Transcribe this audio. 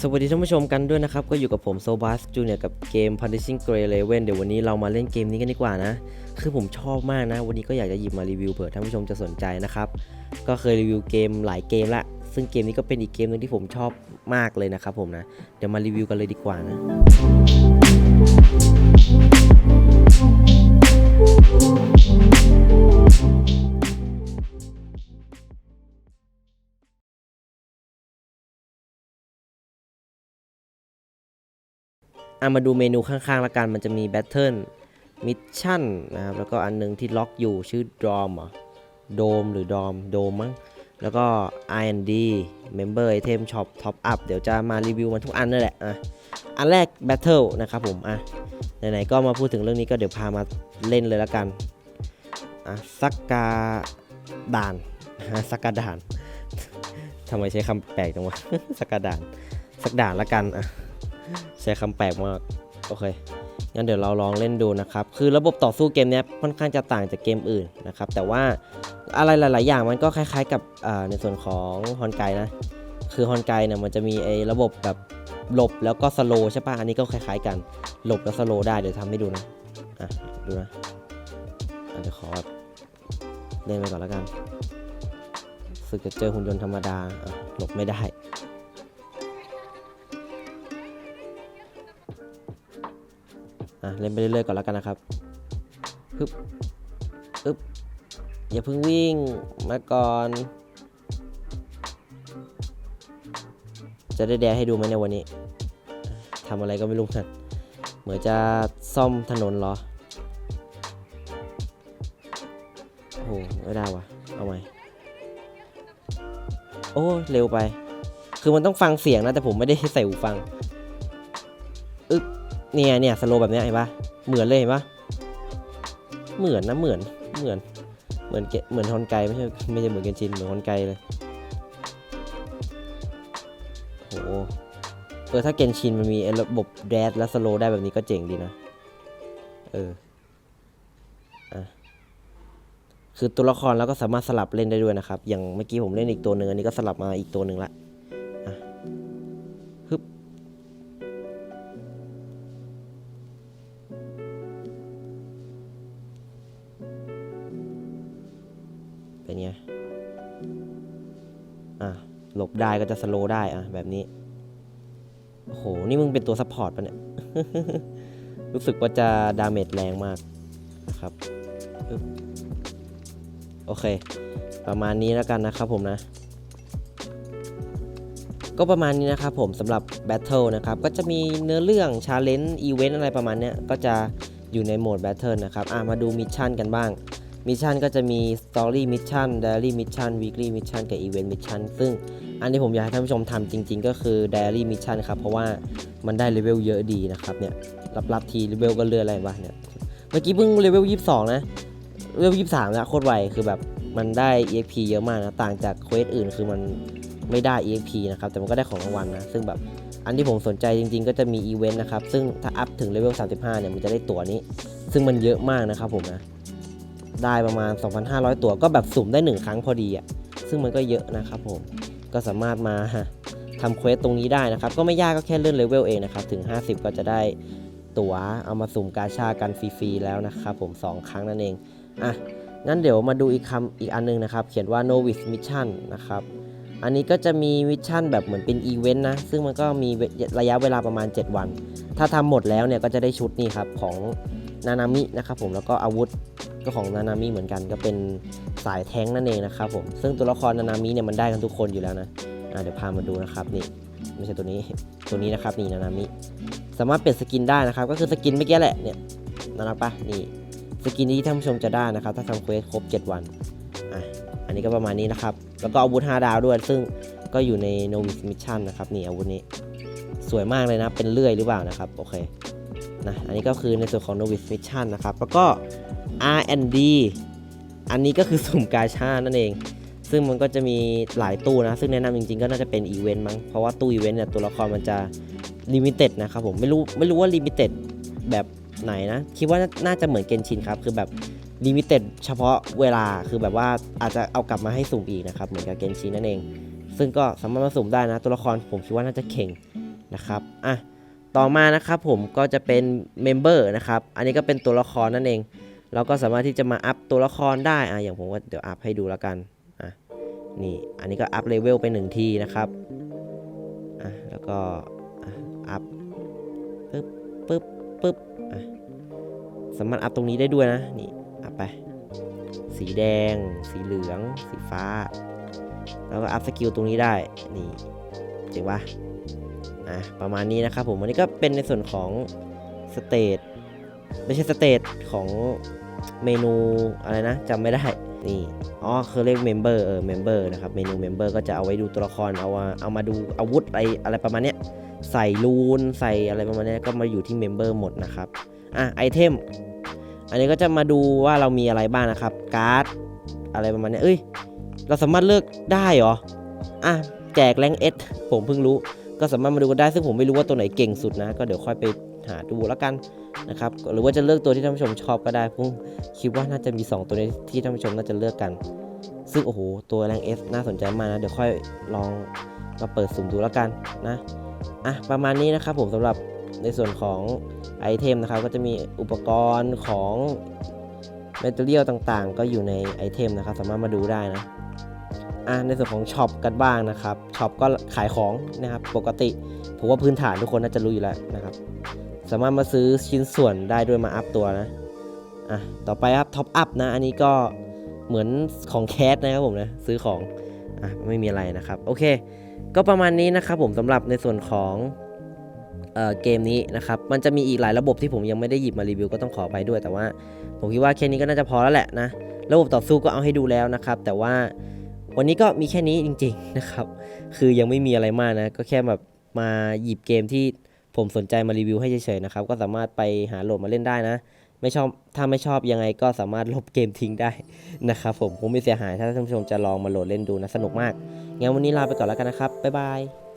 สวัสดีท่านผู้ชมกันด้วยนะครับ ก็อยู่กับผมโซบัสจูเนียกับเกม Punishing Gray Raven เดี๋ยววันนี้เรามาเล่นเกมนี้กันดีกว่านะ คือผมชอบมากนะ วันนี้ก็อยากจะหยิบมารีวิวเผื่อท่านผู้ชมจะสนใจนะครับ ก็เคยรีวิวเกมหลายเกมละ ซึ่งเกมนี้ก็เป็นอีกเกมหนึงที่ผมชอบมากเลยนะครับผมนะ เดี๋ยวมารีวิวกันเลยดีกว่านะ อะมาดูเมนูข้างๆละกันมันจะมีแบทเทิลมิชชั่นนะครับแล้วก็อันหนึงที่ล็อกอยู่ชื่อดอมเหรอโดมหรือดอมโดมมั้งแล้วก็ R&D Member Item Shop Top Up เดี๋ยวจะมารีวิวมันทุกอันนั่นแหละอะอันแรก Battle นะครับผมอะไหนๆก็มาพูดถึงเรื่องนี้ก็เดี๋ยวพามาเล่นเลยละกันอะสักกาด่านฮะสักกาด่านทำไมใช้คำแปลกจังวะสักกาด่านสักด่านละกันอะ ช้คำแปลกมากโอเคงั้นเดี๋ยวเราลองเล่นดูนะครับ คือระบบต่อสู้เกมนี้ค่อนข้างจะต่างจากเกมอื่นนะครับ แต่ว่าอะไรหลาย ๆ อย่างมันก็คล้าย ๆ กับในส่วนของฮอนไกนะ คือฮอนไกเนี่ยมันจะมีไอ้ระบบแบบหลบแล้วก็สโลใช่ปะอันนี้ก็คล้าย ๆ กัน หลบแล้วสโลได้ เดี๋ยวทำให้ดูนะ อะ ดูนะอะเดี๋ยวขอเล่นไปก่อนแล้วกันสึกจะเจอหุ่นยนต์ธรรมดาอะหลบไม่ได้ อะเล่นไปเรื่อยๆก่อนแล้วกันนะครับฮึบอึบอย่าเพิ่งวิ่งมาก่อน จะได้แดให้ดูไหมในวันนี้ทำอะไรก็ไม่รู้กันเหมือนจะซ่อมถนนเหรอโอ้โหไม่ได้วะเอาใหม่โอ้เร็วไป คือมันต้องฟังเสียงนะ แต่ผมไม่ได้ใส่หูฟัง อึ๊บ เนี่ยเนี่ยสโลแบบเนี้ยเห็นปะเหมือนเลยเห็นปะเหมือนนะเหมือนเหมือนเหมือนเกเหมือนฮอนไกไม่ใช่ไม่ใช่เหมือนเกนชินเหมือนฮอนไกเลยโอ้โหเออถ้าเกนชินมันมีระบบแดดและสโลได้แบบนี้ก็เจ๋งดีนะ เอออะคือตัวละครแล้วก็สามารถสลับเล่นได้ด้วยนะครับ อย่างเมื่อกี้ผมเล่นอีกตัวหนึ่งอันนี้ก็สลับมาอีกตัวหนึ่งละ เป็นไง อะ หลบได้ก็จะสโลว์ได้อะ แบบนี้ โอ้โห นี่มึงเป็นตัวซัพพอร์ตปะเนี่ย รู้สึกว่าจะดาเมจแรงมากนะครับ โอเค ประมาณนี้แล้วกันนะครับผมนะ ก็ประมาณนี้นะครับผมสำหรับ Battle นะครับ ก็จะมีเนื้อเรื่อง Challenge Event อะไรประมาณเนี้ย ก็จะอยู่ในโหมด Battle นะครับ อะ มาดูมิชชั่นกันบ้าง มิชชั่นก็จะมี Story Mission Diary Mission Weekly Mission กับ Event Mission ซึ่งอันที่ผมอยากให้ท่านผู้ชมทำจริง ๆ ก็คือ Diary Mission ครับ เพราะว่ามันได้เลเวลเยอะดีนะครับเนี่ยรับรับทีเลเวลก็เลื่อนอะไรวะเนี่ยเมื่อกี้เพิ่งเลเวล 22 นะเลเวล 23 แล้วโคตรไวคือแบบมันได้ EXP เยอะมากนะ ต่างจากเควสอื่นคือมันไม่ได้ EXP นะครับ แต่มันก็ได้ของรางวัลนะ ซึ่งแบบอันที่ผมสนใจจริง ๆ ก็จะมีอีเวนต์นะครับ ซึ่งถ้าอัพถึงเลเวล 35 เนี่ย มันจะได้ตั๋วนี้ ซึ่งมันเยอะมากนะครับผมนะ ได้ประมาณ 2,500 ตัวก็แบบสุ่มได้ 1 ครั้งพอดีอะซึ่งมันก็เยอะนะครับผมก็สามารถมาทำเควสตรงนี้ได้นะครับ ก็ไม่ยากก็แค่เลื่อนเลเวลเองนะครับ ถึง 50 ก็จะได้ตั๋วเอามาสุ่มกาชากันฟรีๆแล้วนะครับผม 2 ครั้งนั่นเอง อะ งั้นเดี๋ยวมาดูอีกคำอีกอันนึงนะครับ เขียนว่า novice mission นะครับ อันนี้ก็จะมีมิชชั่นแบบเหมือนเป็นอีเวนต์นะ ซึ่งมันก็มีระยะเวลาประมาณ 7 วัน ถ้าทำหมดแล้วเนี่ยก็จะได้ชุดนี่ครับของ นานามินะครับผมแล้วก็อาวุธก็ของนานามิเหมือนกันก็เป็นสายแท้งนั่นเองนะครับผมซึ่งตัวละครนานามิเนี่ยมันได้กันทุกคนอยู่แล้วนะเดี๋ยวพามาดูนะครับนี่ไม่ใช่ตัวนี้ตัวนี้นะครับนี่นานามิสามารถเปลี่ยนสกินได้นะครับ ก็คือสกินเมื่อกี้แหละเนี่ยน่ารักปะนี่สกินที่ท่านผู้ชมจะได้นะครับ ถ้าทำเควสครบ 7 วันอะอันนี้ก็ประมาณนี้นะครับ แล้วก็อาวุธ5ดาวด้วย ซึ่งก็อยู่ใน Novice Mission นะครับนี่อาวุธนี้ สวยมากเลยนะ เป็นเลื่อยหรือเปล่านะครับ โอเค นะอันนี้ก็คือในส่วนของ Novice Mission นะครับ แล้วก็ R&D อันนี้ก็คือสุ่มกาชานั่นเอง ซึ่งมันก็จะมีหลายตู้นะ ซึ่งแนะนำจริงๆ ก็น่าจะเป็นอีเวนต์มั้ง เพราะว่าตู้อีเวนต์เนี่ยตัวละครมันจะลิมิเต็ดนะครับผม ไม่รู้ไม่รู้ว่าลิมิเต็ดแบบไหนนะ คิดว่าน่าจะเหมือนเกนชินครับ คือแบบลิมิเต็ดเฉพาะเวลา คือแบบว่าอาจจะเอากลับมาให้สุ่มอีกนะครับ เหมือนกับเกนชินนั่นเอง ซึ่งก็สามารถมาสุ่มได้นะ ตัวละครผมคิดว่าน่าจะเข่งนะครับ อะ ต่อมานะครับผมก็จะเป็นเมมเบอร์นะครับ อันนี้ก็เป็นตัวละครนั่นเอง เราก็สามารถที่จะมาอัพตัวละครได้อะอย่างผมก็เดี๋ยวอัพให้ดูแล้วกันอะนี่อันนี้ก็อัพเลเวลไปหนึ่งทีนะครับอะแล้วก็อัพปึ๊บปึ๊บปึ๊บอะสามารถอัพตรงนี้ได้ด้วยนะนี่อัพไป สีแดง สีเหลือง สีฟ้า แล้วก็อัพสกิลตรงนี้ได้นี่เจ๋งปะ อะประมาณนี้นะครับผมอันนี้ก็เป็นในส่วนของสเตตไม่ใช่สเตตของเมนูอะไรนะจำไม่ได้นี่อ๋อคือเรียกเมมเบอร์เออเมมเบอร์นะครับเมนูเมมเบอร์ก็จะเอาไว้ดูตัวละครเอามาเอามาดูอาวุธอะไรอะไรประมาณเนี้ยใส่รูนใส่อะไรประมาณเนี้ยก็มาอยู่ที่เมมเบอร์หมดนะครับอะไอเทมอันนี้ก็จะมาดูว่าเรามีอะไรบ้างนะครับการ์ดอะไรประมาณเนี้ยเอ้ยเราสามารถเลือกได้เหรออะแจกแรงเอสผมเพิ่งรู้ ก็สามารถมาดูกันได้ซึ่งผมไม่รู้ว่าตัวไหนเก่งสุดนะ ก็เดี๋ยวค่อยไปหาดูแล้วกันนะครับหรือว่าจะเลือกตัวที่ท่านผู้ชมชอบก็ได้ผมคิดว่าน่าจะมี 2 ตัวนี้ที่ท่านผู้ชมน่าจะเลือกกัน ซึ่งโอ้โหตัวแรงเอสน่าสนใจมากนะเดี๋ยวค่อยลองมาเปิดสุ่มดูแล้วกันนะอะประมาณนี้นะครับผมสำหรับในส่วนของไอเทมนะครับก็จะมีอุปกรณ์ของแมทเทียลต่างๆ ก็อยู่ในไอเทมนะครับ สามารถมาดูได้นะ อะในส่วนของช็อปกันบ้างนะครับช็อปก็ขายของนะครับปกติผมว่าพื้นฐานทุกคนน่าจะรู้อยู่แล้วนะครับ สามารถมาซื้อชิ้นส่วนได้ด้วยมาอัพตัวนะอะต่อไปครับท็อปอัพนะ อันนี้ก็เหมือนของแคสนะครับผมนะซื้อของอะไม่มีอะไรนะครับ โอเค ก็ประมาณนี้นะครับผมสำหรับในส่วนของเอ่อเกมนี้นะครับ มันจะมีอีกหลายระบบที่ผมยังไม่ได้หยิบมารีวิวก็ต้องขอไปด้วย แต่ว่า ผมคิดว่าแค่นี้ก็น่าจะพอแล้วแหละนะ ระบบต่อสู้ก็เอาให้ดูแล้วนะครับ แต่ว่า วันนี้ก็มีแค่นี้จริง ๆนะครับ คือยังไม่มีอะไรมากนะ ก็แค่แบบมาหยิบเกมที่ผมสนใจมารีวิวให้เฉยๆนะครับ ก็สามารถไปหาโหลดมาเล่นได้นะ ไม่ชอบ ถ้าไม่ชอบยังไงก็สามารถลบเกมทิ้งได้นะครับผมคงไม่เสียหายถ้าท่านผู้ชมจะลองมาโหลดเล่นดูนะ สนุกมาก งั้นวันนี้ลาไปก่อนแล้วกันนะครับ บ๊ายบาย